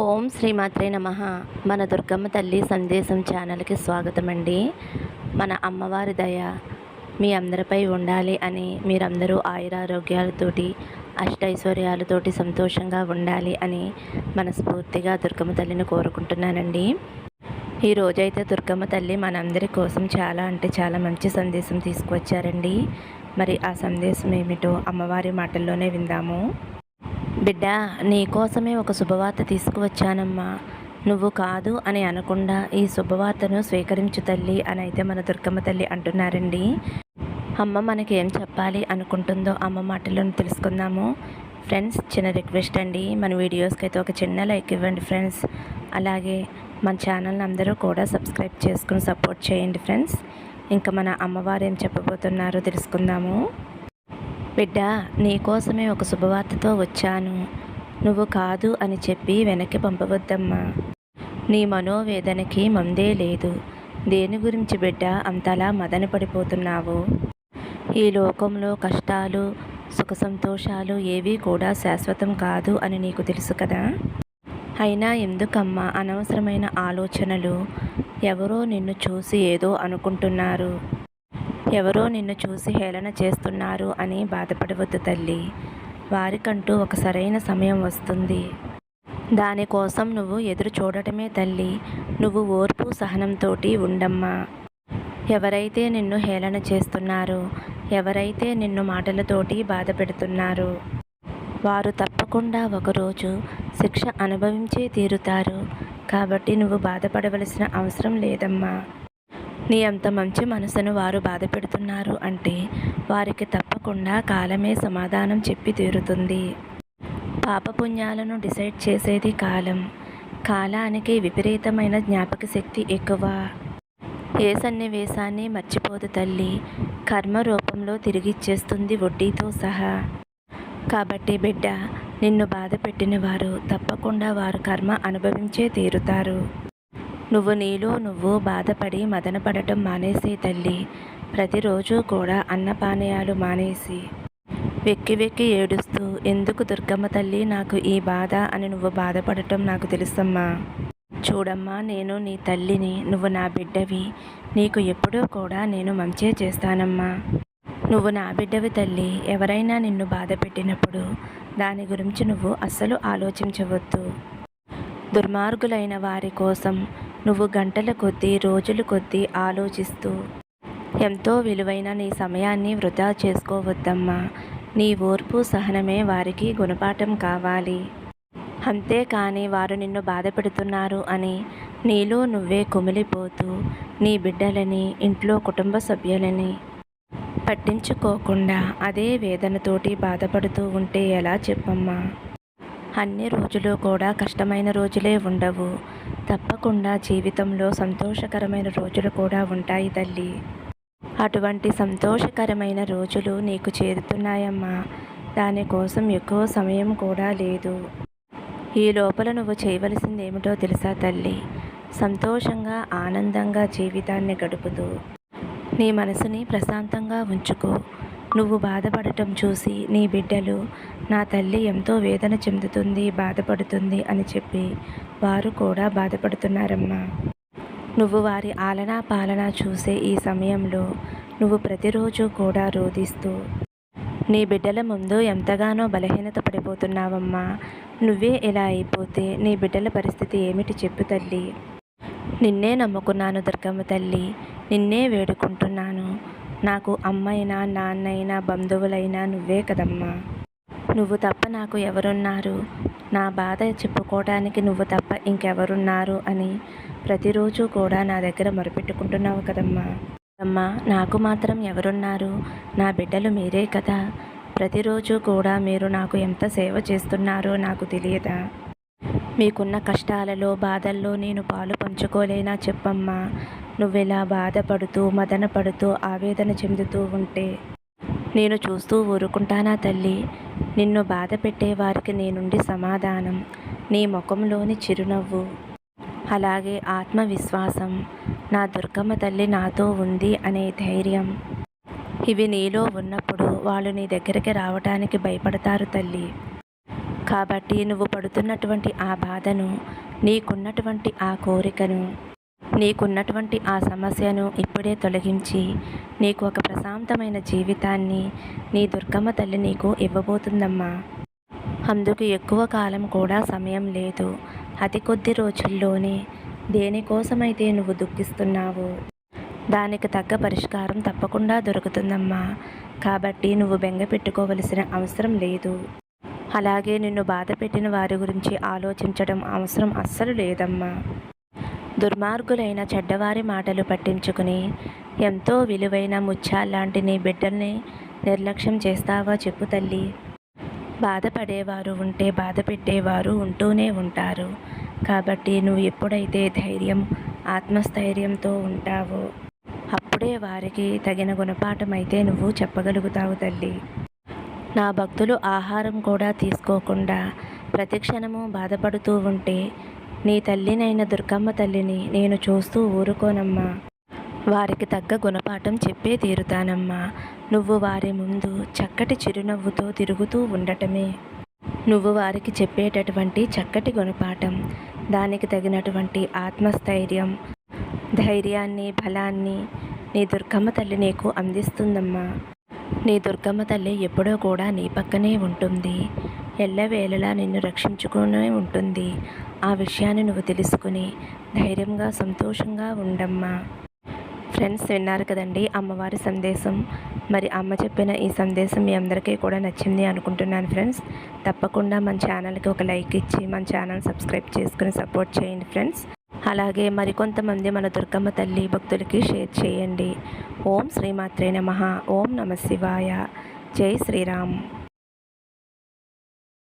ఓం శ్రీమాత్రే నమ. మన దుర్గమ్మ తల్లి సందేశం ఛానల్కి స్వాగతం అండి మన అమ్మవారి దయ మీ అందరిపై ఉండాలి అని మీరందరూ ఆయురారోగ్యాలతోటి అష్టైశ్వర్యాలతోటి సంతోషంగా ఉండాలి అని మనస్ఫూర్తిగా దుర్గమ్మ తల్లిని కోరుకుంటున్నానండి. ఈ రోజైతే దుర్గమ్మ తల్లి మనందరి కోసం చాలా అంటే చాలా మంచి సందేశం తీసుకువచ్చారండి. మరి ఆ సందేశం ఏమిటో అమ్మవారి మాటల్లోనే విందాము. బిడ్డ నీకోసమే ఒక శుభవార్త తీసుకువచ్చానమ్మా. నువ్వు కాదు అని అనకుండా ఈ శుభవార్తను స్వీకరించు తల్లి అని అయితే మన దుర్గమ్మ తల్లి అంటున్నారండి. అమ్మ మనకి ఏం చెప్పాలి అనుకుంటుందో అమ్మ మాటలను తెలుసుకుందాము. ఫ్రెండ్స్ చిన్న రిక్వెస్ట్ అండి. మన వీడియోస్కి అయితే ఒక చిన్న లైక్ ఇవ్వండి ఫ్రెండ్స్. అలాగే మన ఛానల్ని అందరూ కూడా సబ్స్క్రైబ్ చేసుకుని సపోర్ట్ చేయండి ఫ్రెండ్స్. ఇంకా మన అమ్మవారు ఏం చెప్పబోతున్నారో తెలుసుకుందాము. బిడ్డ నీకోసమే ఒక శుభవార్తతో వచ్చాను. నువ్వు కాదు అని చెప్పి వెనక్కి పంపవద్దమ్మా. నీ మనోవేదనకి మందే లేదు. దేని గురించి బిడ్డ అంతలా మదన పడిపోతున్నావు? ఈ లోకంలో కష్టాలు సుఖ సంతోషాలు ఏవీ కూడా శాశ్వతం కాదు అని నీకు తెలుసు కదా? అయినా ఎందుకమ్మా అనవసరమైన ఆలోచనలు? ఎవరో నిన్ను చూసి ఏదో అనుకుంటున్నారు. ఎవరో నిన్ను చూసి హేళన చేస్తున్నారు అని బాధపడవద్దు తల్లి. వారికంటూ ఒక సరైన సమయం వస్తుంది. దానికోసం నువ్వు ఎదురు చూడటమే తల్లి. నువ్వు ఓర్పు సహనంతో ఉండమ్మా. ఎవరైతే నిన్ను హేళన చేస్తున్నారో ఎవరైతే నిన్ను మాటలతోటి బాధ పెడుతున్నారో వారు తప్పకుండా ఒకరోజు శిక్ష అనుభవించే తీరుతారు. కాబట్టి నువ్వు బాధపడవలసిన అవసరం లేదమ్మా. నీ అంత మంచి మనసును వారు బాధ పెడుతున్నారు అంటే వారికి తప్పకుండా కాలమే సమాధానం చెప్పి తీరుతుంది. పాపపుణ్యాలను డిసైడ్ చేసేది కాలం. కాలానికి విపరీతమైన జ్ఞాపక శక్తి ఎక్కువ. ఏ సన్నివేశాన్ని మర్చిపోదు తల్లి. కర్మ రూపంలో తిరిగిచ్చేస్తుంది వడ్డీతో సహా. కాబట్టి బిడ్డ నిన్ను బాధ పెట్టిన వారు తప్పకుండా వారు కర్మ అనుభవించే తీరుతారు. నువ్వు నీలో నువ్వు బాధపడి మదనపడటం మానేసే తల్లి. ప్రతిరోజు కూడా అన్నపానీయాలు మానేసి వెక్కి వెక్కి ఏడుస్తూ ఎందుకు దుర్గమ్మ తల్లి నాకు ఈ బాధ అని నువ్వు బాధపడటం నాకు తెలుసమ్మా. చూడమ్మా నేను నీ తల్లిని నువ్వు నా బిడ్డవి. నీకు ఎప్పుడూ కూడా నేను మంచే చేస్తానమ్మా. నువ్వు నా బిడ్డవి తల్లి. ఎవరైనా నిన్ను బాధ పెట్టినప్పుడు దాని గురించి నువ్వు అస్సలు ఆలోచించవద్దు. దుర్మార్గులైన వారి కోసం నువ్వు గంటల కొద్దీ రోజుల కొద్దీ ఆలోచిస్తూ ఎంతో విలువైన నీ సమయాన్ని వృధా చేసుకోవద్దమ్మా. నీ ఓర్పు సహనమే వారికి గుణపాఠం కావాలి. అంతేకాని వారు నిన్ను బాధ పెడుతున్నారు అని నీలో నువ్వే కుమిలిపోతూ నీ బిడ్డలని ఇంట్లో కుటుంబ సభ్యులని పట్టించుకోకుండా అదే వేదనతోటి బాధపడుతూ ఉంటే ఎలా చెప్పమ్మా? అన్ని రోజులు కూడా కష్టమైన రోజులే ఉండవు. తప్పకుండా జీవితంలో సంతోషకరమైన రోజులు కూడా ఉంటాయి తల్లి. అటువంటి సంతోషకరమైన రోజులు నీకు చేరుతున్నాయమ్మా. దానికోసం ఎక్కువ సమయం కూడా లేదు. ఈ లోపల నువ్వు చేయవలసింది ఏమిటో తెలుసా తల్లి? సంతోషంగా ఆనందంగా జీవితాన్ని గడుపుతూ నీ మనసుని ప్రశాంతంగా ఉంచుకో. నువ్వు బాధపడటం చూసి నీ బిడ్డలు నా తల్లి ఎంతో వేదన చెందుతుంది బాధపడుతుంది అని చెప్పి వారు కూడా బాధపడుతున్నారమ్మా. నువ్వు వారి ఆలనా పాలన చూసే ఈ సమయంలో నువ్వు ప్రతిరోజు కూడా రోధిస్తూ నీ బిడ్డల ముందు ఎంతగానో బలహీనత పడిపోతున్నావమ్మా. నువ్వే ఇలా అయిపోతే నీ బిడ్డల పరిస్థితి ఏమిటి చెప్పు తల్లి. నిన్నే నమ్ముకున్నాను దుర్గమ్మ తల్లి నిన్నే వేడుకుంటున్నాను. నాకు అమ్మైనా నాన్నైనా బంధువులైనా నువ్వే కదమ్మా. నువ్వు తప్ప నాకు ఎవరున్నారు? నా బాధ చెప్పుకోవడానికి నువ్వు తప్ప ఇంకెవరున్నారు అని ప్రతిరోజు కూడా నా దగ్గర మొరపెట్టుకుంటున్నావు కదమ్మా. అమ్మా నాకు మాత్రం ఎవరున్నారు? నా బిడ్డలు మీరే కదా. ప్రతిరోజు కూడా మీరు నాకు ఎంత సేవ చేస్తున్నారో నాకు తెలియదా? మీకున్న కష్టాలలో బాధల్లో నేను పాలు పంచుకోలేనా చెప్పమ్మా. నువ్వెలా బాధపడుతూ మదన పడుతూ ఆవేదన చెందుతూ ఉంటే? నేను చూస్తూ ఊరుకుంటానా తల్లి? నిన్ను బాధ పెట్టే వారికి నేనుండి సమాధానం. నీ ముఖంలోని చిరునవ్వు. అలాగే ఆత్మవిశ్వాసం. నా దుర్గమ్మ తల్లి నాతో ఉంది అనే ధైర్యం. ఇవి నీలో ఉన్నప్పుడు వాళ్ళు నీ దగ్గరికి రావటానికి భయపడతారు తల్లి. కాబట్టి నువ్వు పడుతున్నటువంటి ఆ బాధను నీకున్నటువంటి ఆ కోరికను నీకున్నటువంటి ఆ సమస్యను ఇప్పుడే తొలగించి నీకు ఒక ప్రశాంతమైన జీవితాన్ని నీ దుర్గమ్మ తల్లి నీకు ఇవ్వబోతుందమ్మా. అందుకు ఎక్కువ కాలం కూడా సమయం లేదు. అతి కొద్ది రోజుల్లోనే దేనికోసమైతే నువ్వు దుఃఖిస్తున్నావో దానికి తగ్గ పరిష్కారం తప్పకుండా దొరుకుతుందమ్మా. కాబట్టి నువ్వు బెంగ పెట్టుకోవలసిన అవసరం లేదు. అలాగే నిన్ను బాధ పెట్టిన వారి గురించి ఆలోచించడం అవసరం అస్సలు లేదమ్మా. దుర్మార్గులైన చెడ్డవారి మాటలు పట్టించుకుని ఎంతో విలువైన ముత్యాల్లాంటి నీ బిడ్డల్ని నిర్లక్ష్యం చేస్తావా చెప్పు తల్లి. బాధపడేవారు ఉంటే బాధ పెట్టేవారు ఉంటూనే ఉంటారు. కాబట్టి నువ్వు ఎప్పుడైతే ధైర్యం ఆత్మస్థైర్యంతో ఉంటావో అప్పుడే వారికి తగిన గుణపాఠం అయితే నువ్వు చెప్పగలుగుతావు తల్లి. నా భక్తులు ఆహారం కూడా తీసుకోకుండా ప్రతిక్షణము బాధపడుతూ ఉంటే నీ తల్లినైన దుర్గమ్మ తల్లిని నేను చూస్తూ ఊరుకోనమ్మా. వారికి తగ్గ గుణపాఠం చెప్పే తీరుతానమ్మా. నువ్వు వారి ముందు చక్కటి చిరునవ్వుతో తిరుగుతూ ఉండటమే. నువ్వు వారికి చెప్పేటటువంటి చక్కటి గుణపాఠం దానికి తగినటువంటి ఆత్మస్థైర్యం ధైర్యాన్ని బలాన్ని నీ దుర్గమ్మ తల్లి నీకు అందిస్తుందమ్మా. నీ దుర్గమ్మ తల్లి ఎప్పుడూ కూడా నీ పక్కనే ఉంటుంది. ఎల్లవేళలా నిన్ను రక్షించుకునే ఉంటుంది. ఆ విషయాన్ని నువ్వు తెలుసుకుని ధైర్యంగా సంతోషంగా ఉండమ్మా. ఫ్రెండ్స్ విన్నారు కదండి అమ్మవారి సందేశం. మరి అమ్మ చెప్పిన ఈ సందేశం మీ అందరికీ కూడా నచ్చింది అనుకుంటున్నాను ఫ్రెండ్స్. తప్పకుండా మన ఛానల్కి ఒక లైక్ ఇచ్చి మన ఛానల్ సబ్స్క్రైబ్ చేసుకుని సపోర్ట్ చేయండి ఫ్రెండ్స్. అలాగే మరికొంతమంది మన దుర్గమ్మ తల్లి భక్తులకి షేర్ చేయండి. ఓం శ్రీమాత్రే నమ. ఓం నమ శివాయ. జై శ్రీరామ్.